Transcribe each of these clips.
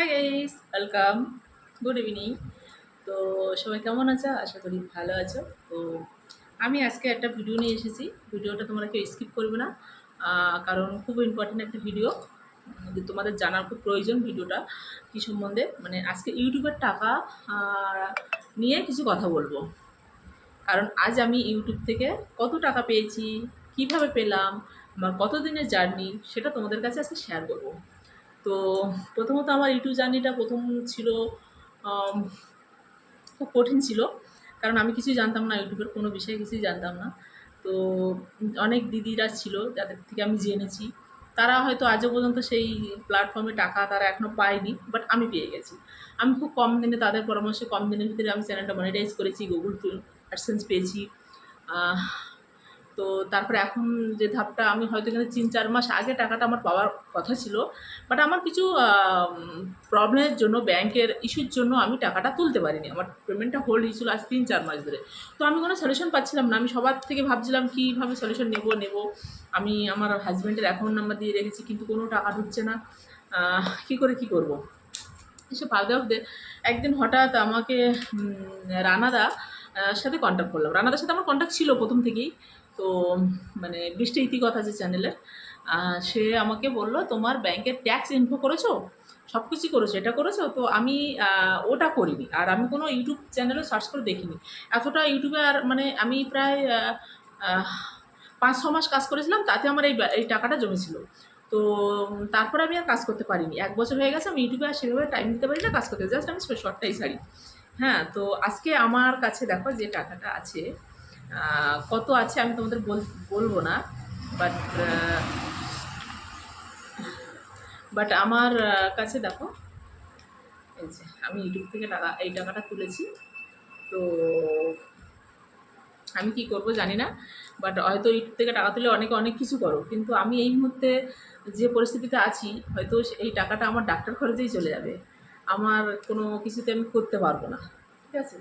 Hi guys welcome good evening তো সবাই কেমন আছো? আশা করি ভালো আছো। তো আমি আজকে একটা ভিডিও নিয়ে এসেছি। ভিডিওটা তোমরা কেউ স্কিপ করবে না। কারণ খুব ইম্পর্টেন্ট একটা ভিডিও তোমাদের জানার খুব প্রয়োজন ভিডিওটা কী সম্বন্ধে? মানে আজকে ইউটিউবের টাকা নিয়ে কিছু কথা বলব। কারণ আজ আমি ইউটিউব থেকে কত টাকা পেয়েছি, কীভাবে পেলাম, আমার কত দিনের জার্নি সেটা তোমাদের কাছে আজকে শেয়ার করব। তো প্রথমত আমার ইউটিউব জার্নিটা প্রথম ছিল খুব কঠিন ছিল, কারণ আমি কিছুই জানতাম না, ইউটিউবের কোনো বিষয়ে কিছুই জানতাম না। তো অনেক দিদিরা ছিল যাদের থেকে আমি জেনেছি, তারা হয়তো আজও পর্যন্ত সেই প্ল্যাটফর্মে টাকা তারা এখনও পায়নি বাট আমি পেয়ে গেছি। আমি খুব কম দিনে তাদের পরামর্শে কম দিনের ভিতরে আমি চ্যানেলটা মনিটাইজ করেছি গুগল অ্যাডসেন্স পেয়েছি তো তারপরে এখন যে ধাপটা আমি হয়তো এখানে তিন, চার মাস আগে টাকাটা আমার পাওয়ার কথা ছিল বাট আমার কিছু প্রবলেমের জন্য ব্যাংকের ইস্যুর জন্য আমি টাকাটা তুলতে পারিনি। আমার পেমেন্টটা হোল্ড হয়েছিল আজ তিন, চার মাস ধরে। তো আমি কোনো সলিউশন পাচ্ছিলাম না। আমি সবার থেকে ভাবছিলাম কীভাবে সলিউশন নেব নেব। আমি আমার হাজব্যান্ডের অ্যাকাউন্ট নাম্বার দিয়ে রেখেছি, কিন্তু কোনো টাকা ঢুকছে না। কী করে কি করব? এসে ভাবতে ভাবতে একদিন হঠাৎ আমাকে রানাদা সাথে কন্ট্যাক্ট করলাম। রানাদার সাথে আমার কন্ট্যাক্ট ছিল প্রথম থেকেই। তো মানে বৃষ্টি ইতিকথা যে চ্যানেলের সে আমাকে বলল, তোমার ব্যাংকের ট্যাক্স ইনফো করেছ? সব কিছুই করেছ, এটা করেছ? তো আমি ওটা করিনি। আর আমি কোনো ইউটিউব চ্যানেলে সার্চ করে দেখিনি। এতটা ইউটিউবে আর মানে আমি প্রায় পাঁচ, ছ মাস কাজ করেছিলাম, তাতে আমার এই এই টাকাটা জমেছিল। তো, তারপরে আমি আর কাজ করতে পারিনি। এক বছর হয়ে গেছে, আমি ইউটিউবে আর সেভাবে টাইম দিতে পারি না, কাজ করতে। জাস্ট আমি শর্টটাই ছাড়ি। হ্যাঁ তো আজকে আমার কাছে দেখো যে টাকাটা আছে কত আছে আমি তোমাদের বল বলব না বাট বাট আমার কাছে দেখো আমি ইউটিউব থেকে টাকা, এই টাকাটা তুলেছি, তো আমি কি করব জানি না বাট হয়তো ইউটিউব থেকে টাকা তুলে অনেকে অনেক কিছু করো, কিন্তু আমি এই মুহূর্তে যে পরিস্থিতিতে আছি, হয়তো এই টাকাটা আমার ডাক্তার খরচেই চলে যাবে, আমার কোনো কিছুতে আমি করতে পারব না, ঠিক আছে?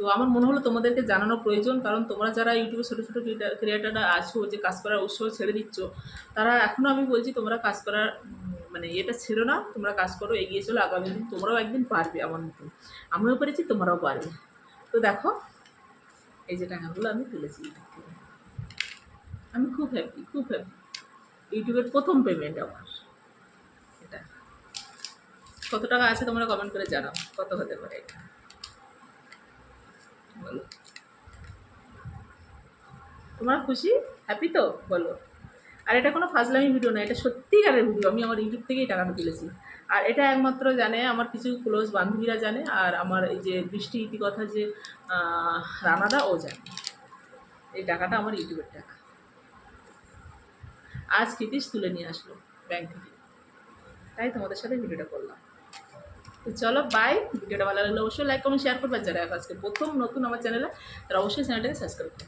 তো আমার মনে হলো তোমাদেরকে জানানো প্রয়োজন, কারণ তোমরা যারা ইউটিউবে ছোটো ছোটো ক্রিয়েটাররা আছো যে কাজ করার উৎসাহ ছেড়ে দিচ্ছ, তারা এখনও আমি বলছি তোমরা কাজ করার মানে এটা ছেড়ো না, তোমরা কাজ করো, এগিয়ে চলো, আগামী দিন তোমরাও একদিন পারবে আমার মতন। আমিও পেরেছি, তোমরাও পারবে। তো দেখো, এই যে টাকাগুলো আমি তুলেছি। আমি খুব হ্যাপি খুব হ্যাপি ইউটিউবের প্রথম পেমেন্ট আমার। এটা। কত টাকা আছে তোমরা কমেন্ট করে জানাও, কত হতে পারে এটা? তোমরা খুশি? হ্যাপি তো? বলো। আর এটা কোনো ফাজলামি ভিডিও না, এটা সত্যিকারের ভিডিও আমি আমার ইউটিউব থেকেই টাকাটা তুলেছি। আর এটা একমাত্র জানে আমার কিছু ক্লোজ বান্ধবীরা জানে, আর আমার এই যে বৃষ্টি ইতিকথা যে রানাদা, ও জানে। এই টাকাটা আমার ইউটিউবের টাকা। আজ কৃতিশ তুলে নিয়ে আসলো ব্যাংক থেকে। তাই তোমাদের সাথে ভিডিওটা করলাম। তো চলো বাই ভিডিওটা ভালো লাগলে অবশ্যই লাইক কমেন্ট শেয়ার করবে। আর যারা আজকে প্রথম নতুন আমার চ্যানেলে তারা অবশ্যই চ্যানেলটাকে সাবস্ক্রাইব করবে।